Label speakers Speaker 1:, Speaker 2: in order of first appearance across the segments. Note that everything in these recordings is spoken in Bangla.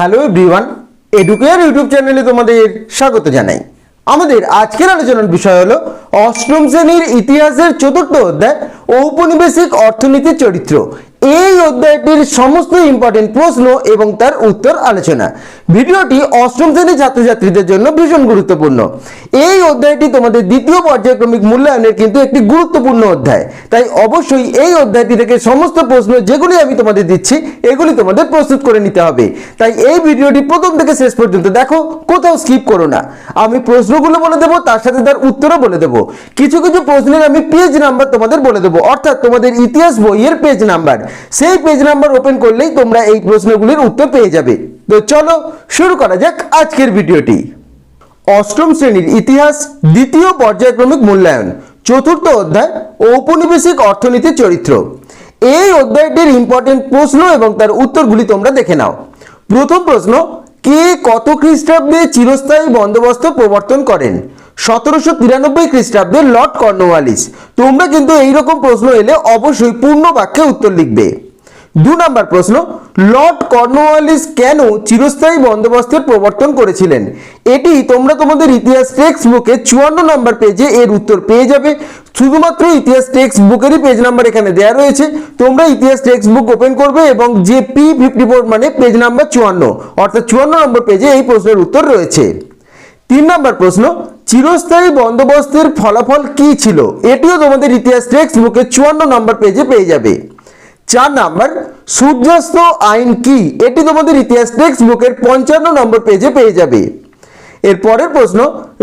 Speaker 1: হ্যালো এভরিওয়ান এডুকেয়ার ইউটিউব চ্যানেলে তোমাদের স্বাগত জানাই। আমাদের আজকের আলোচনার বিষয় হলো অষ্টম শ্রেণির ইতিহাসের চতুর্থ অধ্যায়, ঔপনিবেশিক অর্থনীতির চরিত্র। এই অধ্যায়টির সমস্ত ইম্পর্টেন্ট প্রশ্ন এবং তার উত্তর আলোচনা। ভিডিওটি অষ্টম শ্রেণির ছাত্রছাত্রীদের জন্য ভীষণ গুরুত্বপূর্ণ। এই অধ্যায়টি তোমাদের দ্বিতীয় পর্যায়ক্রমিক মূল্যায়নের কিন্তু একটি গুরুত্বপূর্ণ অধ্যায়। তাই অবশ্যই এই অধ্যায়টি থেকে সমস্ত প্রশ্ন যেগুলি আমি তোমাদের দিচ্ছি, এগুলি তোমাদের প্রস্তুত করে নিতে হবে। তাই এই ভিডিওটি প্রথম থেকে শেষ পর্যন্ত দেখো, কোথাও স্কিপ করো না। আমি প্রশ্নগুলো বলে দেবো, তার সাথে তার উত্তরও বলে দেবো। কিছু কিছু প্রশ্নের আমি পেজ নাম্বার তোমাদের বলে দেবো। অর্থাৎ তোমাদের ইতিহাস বইয়ের পেজ নাম্বার সেই পেজ নাম্বার ওপেন করলেই তোমরা এই প্রশ্নগুলির উত্তর পেয়ে যাবে। তো চলো শুরু করা যাক আজকের ভিডিওটি। অষ্টম শ্রেণির ইতিহাস, দ্বিতীয় পর্যায়ক্রমিক মূল্যায়ন, চতুর্থ অধ্যায় ঔপনিবেশিক অর্থনীতির চরিত্র। এই অধ্যায়টির ইম্পর্টেন্ট প্রশ্ন এবং তার উত্তরগুলি তোমরা দেখে নাও। প্রথম প্রশ্ন, কে কত খ্রিস্টাব্দে চিরস্থায়ী বন্দোবস্ত প্রবর্তন করেন? সতেরোশো তিরানব্বই খ্রিস্টাব্দে লর্ড কর্নওয়ালিস তোমরা কিন্তু এইরকম প্রশ্ন এলে অবশ্যই পূর্ণ বাক্যে উত্তর লিখবে। দু নম্বর প্রশ্ন, লর্ড কর্নওয়ালিস কেন চিরস্থায়ী বন্দোবস্তের প্রবর্তন করেছিলেন? এটি তোমরা তোমাদের ইতিহাস টেক্সট বুকে চুয়ান্ন নম্বর পেজে এর উত্তর পেয়ে যাবে। শুধুমাত্র ইতিহাস টেক্সট বুকেরই পেজ নাম্বার এখানে দেওয়া রয়েছে। তোমরা ইতিহাস টেক্সট বুক ওপেন করবে এবং যে পি ফিফটি ফোর মানে পেজ নাম্বার চুয়ান্ন, অর্থাৎ চুয়ান্ন নম্বর পেজে এই প্রশ্নের উত্তর রয়েছে। তিন নম্বর প্রশ্ন চিরস্থায়ী বন্দোবস্তের ফলাফল কি ছিল? এটিও তোমাদের ইতিহাস টেক্সট বুকে চুয়ান্ন নম্বর পেজে পেয়ে যাবে। চার নাম্বার, সূর্যাস্ত আইন কি? এটি তোমাদের ইতিহাস টেক্সট বুকের পঞ্চান্ন নম্বর পেজে পেয়ে যাবে। এর পরের প্রশ্ন,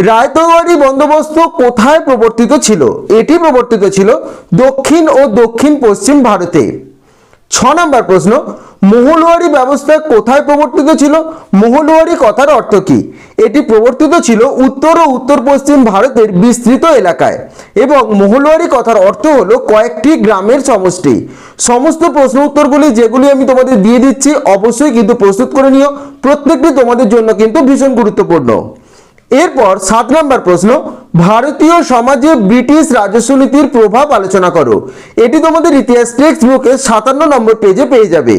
Speaker 1: রায়তওয়ারি বন্দোবস্ত কোথায় প্রবর্তিত ছিল? এটি প্রবর্তিত ছিল দক্ষিণ ও দক্ষিণ পশ্চিম ভারতে। ছ নম্বর প্রশ্ন মহলওয়ারি ব্যবস্থা কোথায় প্রবর্তিত ছিল? মহলওয়ারি কথার অর্থ কি? এটি প্রবর্তিত ছিল উত্তর ও উত্তর পশ্চিম ভারতের বিস্তৃত এলাকায় এবং মহলওয়ারি কথার অর্থ হলো কয়েকটি গ্রামের সমষ্টি। সমস্ত প্রশ্ন উত্তরগুলি যেগুলি আমি তোমাদের দিয়ে দিচ্ছি, অবশ্যই কিন্তু প্রস্তুত করে নিও। প্রত্যেকটি তোমাদের জন্য কিন্তু ভীষণ গুরুত্বপূর্ণ। এরপর সাত নম্বর প্রশ্ন ভারতীয় সমাজে ব্রিটিশ রাজস্ব নীতির প্রভাব আলোচনা করো। এটি তোমাদের ইতিহাস টেক্সট বুকে সাতান্ন নম্বর পেজে পেয়ে যাবে।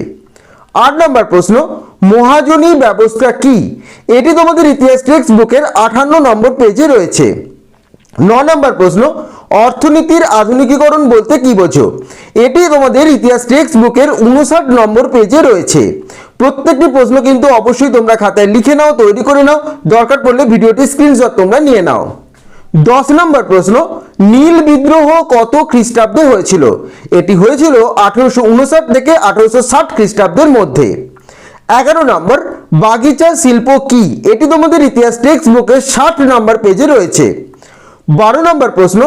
Speaker 1: আট নম্বর প্রশ্ন, মহাজনী ব্যবস্থা কি? এটি তোমাদের ইতিহাস টেক্সট বুকের আঠান্ন নম্বর পেজে রয়েছে। ন নম্বর প্রশ্ন, অর্থনীতির আধুনিকীকরণ বলতে কি বোঝো? এটি তোমাদের ইতিহাস টেক্সট বুকের উনষাট নম্বর পেজে রয়েছে। প্রত্যেকটি প্রশ্ন কিন্তু অবশ্যই তোমরা খাতায় লিখে নাও, তৈরি করে নাও। দরকার পড়লে ভিডিওটি স্ক্রিনশট তোমরা নিয়ে নাও। দশ নম্বর প্রশ্ন, নীল বিদ্রোহ কত খ্রিস্টাব্দে হয়েছিল? এটি হয়েছিল আঠেরোশো উনষাট থেকে আঠেরোশো ষাট খ্রিস্টাব্দের মধ্যে। এগারো নম্বর বাগিচা শিল্প কি? এটি তোমাদের ইতিহাস টেক্সট বুকে ষাট নম্বর পেজে রয়েছে। বারো নম্বর প্রশ্ন,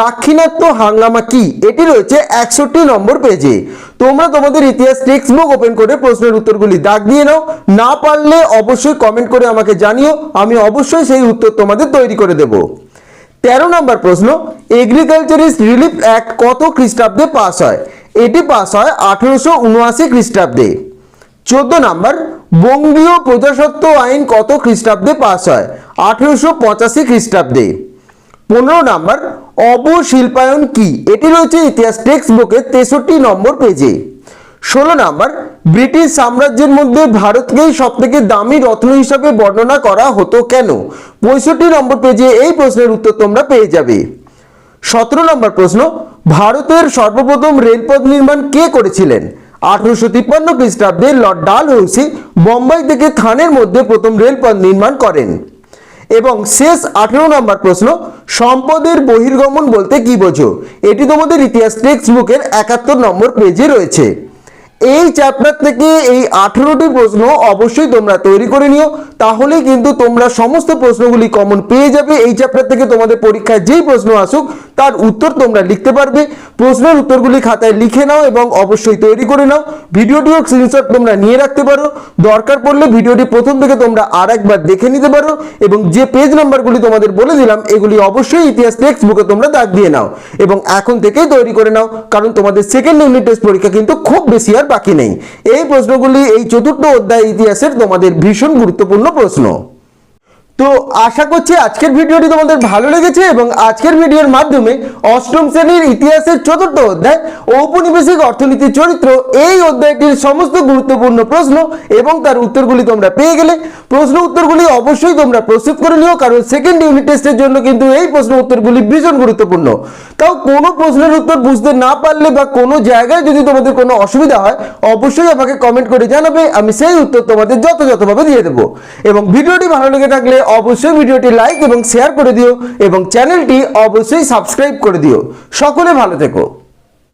Speaker 1: দাক্ষিণাত্য হাঙ্গামা কি? এটি রয়েছে একষট্টি নম্বর পেজে তোমরা তোমাদের ইতিহাস টেক্সট বুক ওপেন করে প্রশ্নের উত্তরগুলি দাগ দিয়ে নাও। না পারলে অবশ্যই কমেন্ট করে আমাকে জানিও, আমি অবশ্যই সেই উত্তর তোমাদের তৈরি করে দেবো। তেরো নম্বর প্রশ্ন এগ্রিকালচারিস্ট রিলিফ অ্যাক্ট কত খ্রিস্টাব্দে পাস হয়? এটি পাস হয় আঠেরোশো উনআশি খ্রিস্টাব্দে। চোদ্দ নম্বর, বঙ্গীয় প্রজাসত্ব আইন কত খ্রিস্টাব্দে পাস হয়? আঠেরোশো পঁচাশি খ্রিস্টাব্দে। পনেরো নম্বর, অবশিল্পায়ন কি? এটি রয়েছে ইতিহাস টেক্সট বুকের তেষট্টি নম্বর পেজে ষোলো নাম্বার, ব্রিটিশ সাম্রাজ্যের মধ্যে ভারতকেই সব থেকে দামি রত্ন হিসাবে বর্ণনা করা হতো কেন? পঁয়ষট্টি নম্বর পেজে এই প্রশ্নের উত্তর তোমরা পেয়ে যাবে। সতেরো নম্বর প্রশ্ন, ভারতের সর্বপ্রথম রেলপথ নির্মাণ কে করেছিলেন? আঠারোশো তিপ্পান্ন খ্রিস্টাব্দে লর্ড ডাল হৌসি বোম্বাই থেকে থানের মধ্যে প্রথম রেলপথ নির্মাণ করেন। এবং শেষ আঠেরো নম্বর প্রশ্ন, সম্পদের বহির্গমন বলতে কি বোঝো? এটি তোমাদের ইতিহাস টেক্সট বুকের একাত্তর নম্বর পেজে রয়েছে। এই চ্যাপ্টার থেকে এই আঠেরোটি প্রশ্ন অবশ্যই তোমরা তৈরি করে নিও, তাহলেই কিন্তু তোমরা সমস্ত প্রশ্নগুলি কমন পেয়ে যাবে। এই চ্যাপ্টার থেকে তোমাদের পরীক্ষায় যেই প্রশ্ন আসুক, তার উত্তর তোমরা লিখতে পারবে। প্রশ্নের উত্তরগুলি খাতায় লিখে নাও এবং অবশ্যই তৈরি করে নাও। ভিডিওটিও স্ক্রিনশট তোমরা নিয়ে রাখতে পারো। দরকার পড়লে ভিডিওটি প্রথম থেকে তোমরা আর একবার দেখে নিতে পারো এবং যে পেজ নাম্বারগুলি তোমাদের বলে দিলাম, এগুলি অবশ্যই ইতিহাস টেক্সট বুকে তোমরা দাগ দিয়ে নাও এবং এখন থেকেই তৈরি করে নাও, কারণ তোমাদের সেকেন্ড ইউনিট টেস্ট পরীক্ষা কিন্তু খুব বেশি আর বাকি নেই। এই প্রশ্নগুলি এই চতুর্থ অধ্যায় ইতিহাসের তোমাদের ভীষণ গুরুত্বপূর্ণ প্রশ্ন। তো আশা করছি আজকের ভিডিওটি তোমাদের ভালো লেগেছে এবং আজকের ভিডিওর মাধ্যমে অষ্টম শ্রেণির ইতিহাসের চতুর্থ অধ্যায় ঔপনিবেশিক অর্থনীতির চরিত্র এই অধ্যায়টির সমস্ত গুরুত্বপূর্ণ প্রশ্ন এবং তার উত্তরগুলি তোমরা পেয়ে গেলে। প্রশ্ন উত্তরগুলি অবশ্যই তোমরা প্রস্তুত করে নিও, কারণ সেকেন্ড ইউনিট টেস্টের জন্য কিন্তু এই প্রশ্ন উত্তরগুলি ভীষণ গুরুত্বপূর্ণ। তাও কোনো প্রশ্নের উত্তর বুঝতে না পারলে বা কোনো জায়গায় যদি তোমাদের কোনো অসুবিধা হয়, অবশ্যই আমাকে কমেন্ট করে জানাবে, আমি সেই উত্তর তোমাদের যথাযথভাবে দিয়ে দেবো। এবং ভিডিওটি ভালো লেগে থাকলে অবশ্যই ভিডিওটি লাইক এবং শেয়ার করে দিও এবং চ্যানেলটি অবশ্যই সাবস্ক্রাইব করে দিও। সকলে ভালো থেকো।